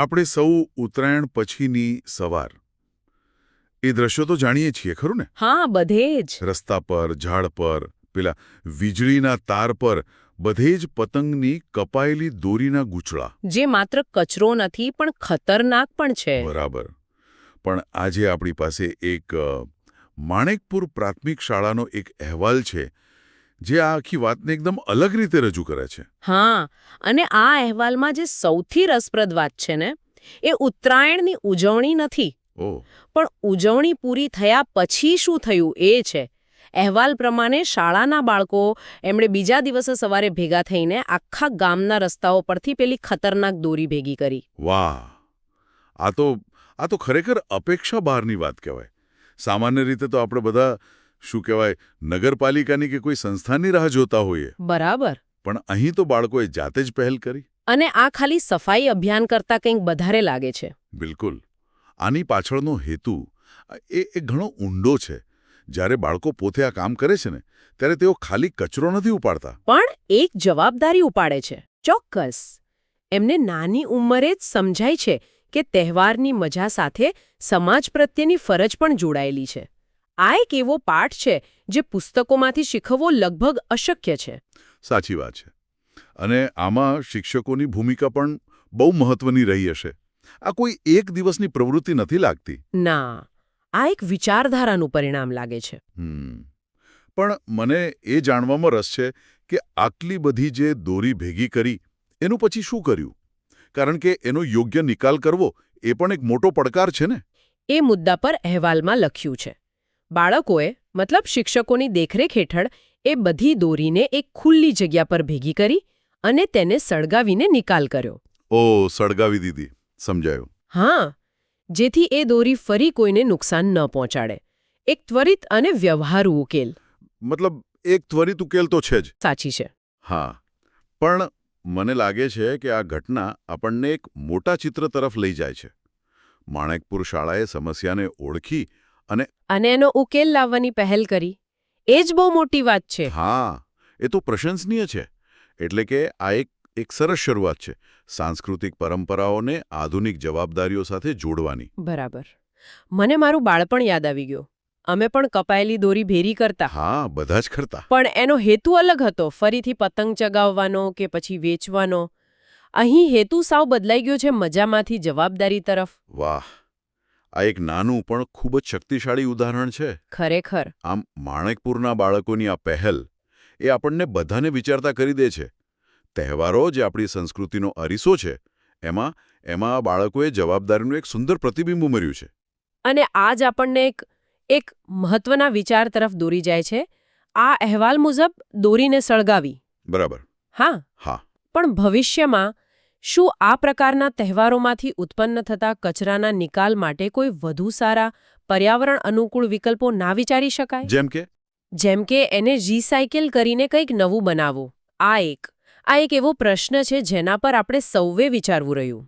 આપણે સૌ ઉત્તરાયણ પછીની સવાર. એ દ્રશ્યો તો જાણીએ છીએ ખરું ને? હા બધે જ. રસ્તા પર ઝાડ પર પેલા વીજળીના તાર પર બધે જ પતંગની કપાયેલી દોરીના ગૂંચળા. જે માત્ર કચરો નથી પણ ખતરનાક પણ છે. બરાબર. પણ આજે આપણી પાસે એક માણેકપુર પ્રાથમિક શાળાનો એક અહેવાલ છે જે આ આખી વાતને એકદમ અલગ રીતે રજૂ કરે છે. હા અને આ અહેવાલમાં જે સૌથી રસપ્રદ વાત છે ને એ ઉત્તરાયણની ઉજવણી નથી. પણ ઉજવણી પૂરી થયા પછી શું થયું એ છે. અહેવાલ પ્રમાણે શાળાના બાળકો એમણે બીજા દિવસે સવારે ભેગા થઈને આખા ગામના રસ્તાઓ પરથી પેલી ખતરનાક દોરી ભેગી કરી. વાહ. આ તો આ તો ખરેખર અપેક્ષા બહારની વાત કહેવાય. સામાન્ય રીતે તો આપણે બધા શું કહેવાય નગરપાલિકાની કે કોઈ સંસ્થાની રાહ જોતા હોઈએ? બરાબર. પણ અહીં તો બાળકોએ જાતે જ પહેલ કરી. અને આ ખાલી સફાઈ અભિયાન કરતાં કંઈક વધારે લાગે છે. બિલકુલ. આની પાછળનો હેતુ એ એ ઘણો ઊંડો છે. જ્યારે બાળકો પોતે આ કામ કરે છે ને ત્યારે તેઓ ખાલી કચરો નથી ઉપાડતા. પણ એક જવાબદારી ઉપાડે છે ચોક્કસ. એમને નાની ઉંમરે જ સમજાય છે કે તહેવારની મજા સાથે સમાજ પ્રત્યેની ફરજ પણ જોડાયેલી છે. આ એક એવો પાઠ છે જે પુસ્તકોમાંથી શીખવવો લગભગ અશક્ય છે. સાચી વાત છે. અને આમાં શિક્ષકોની ભૂમિકા પણ બહુ મહત્વની રહી હશે. આ કોઈ એક દિવસની પ્રવૃત્તિ નથી લાગતી? ના આ એક વિચારધારાનું પરિણામ લાગે છે. હમ. પણ મને એ જાણવામાં રસ છે કે આટલી બધી જે દોરી ભેગી કરી એનું પછી શું કર્યું? કારણ કે એનો યોગ્ય નિકાલ કરવો એ પણ એક મોટો પડકાર છે ને? એ મુદ્દા પર અહેવાલમાં લખ્યું છે. બાળકોએ મતલબ શિક્ષકોની દેખરેખ હેઠળ એ બધી દોરીને એક ખુલ્લી જગ્યા પર ભેગી કરી અને તેને સળગાવીને નિકાલ કર્યો. ઓ સળગાવી દીધી. સમજાયું. હા જેથી એ દોરી ફરી કોઈને નુકસાન ન પહોંચાડે. એક ત્વરિત અને વ્યવહારુ ઉકેલ. મતલબ એક ત્વરિત ઉકેલ તો છે જ. સાચી છે. હા. પણ મને લાગે છે કે આ ઘટના આપણને એક મોટા ચિત્ર તરફ લઈ જાય છે. માણેકપુર શાળાએ સમસ્યાને ઓળખી અને અને એનો ઉકેલ લાવવાની પહેલ કરી. એ જ બહુ મોટી વાત છે. હા એ તો પ્રશંસનીય છે. એટલે કે આ એક એક સરસ શરૂઆત છે સાંસ્કૃતિક પરંપરાઓને આધુનિક જવાબદારીઓ સાથે જોડવાની. બરાબર. મને મારું બાળપણ યાદ આવી ગયું. અમે પણ કપાયેલી દોરી ભેરી કરતા. હા બધા જ કરતા. પણ એનો હેતુ અલગ હતો. ફરીથી પતંગ ચગાવવાનો કે પછી વેચવાનો. અહીં હેતુ સાવ બદલાઈ ગયો છે મજામાંથી જવાબદારી તરફ. વાહ. આ એક નાનું પણ ખૂબ જ શક્તિશાળી ઉદાહરણ છે. ખરેખર. આમ માણેકપુરના બાળકોની આ પહેલ એ આપણને બધાને વિચારતા કરી દે છે. તહેવારો જે આપણી સંસ્કૃતિનો અરીસો છે એમાં એમાં આ બાળકોએ જવાબદારીનું એક સુંદર પ્રતિબિંબ ઉમેર્યું છે. અને આજ આપણને એક એક મહત્વના વિચાર તરફ દોરી જાય છે. આ અહેવાલ મુજબ દોરીને સળગાવી. બરાબર. હા. હા. પણ ભવિષ્યમાં શું આ પ્રકારના તહેવારોમાંથી ઉત્પન્ન થતા કચરાના નિકાલ માટે કોઈ વધુ સારા પર્યાવરણ અનુકૂળ વિકલ્પો ના વિચારી શકાય? જેમ કે? જેમ કે એને રિસાયકલ કરીને કંઈક નવું બનાવવું. આ એક. આ એક એવો પ્રશ્ન છે જેના પર આપણે સૌએ વિચારવું રહ્યું.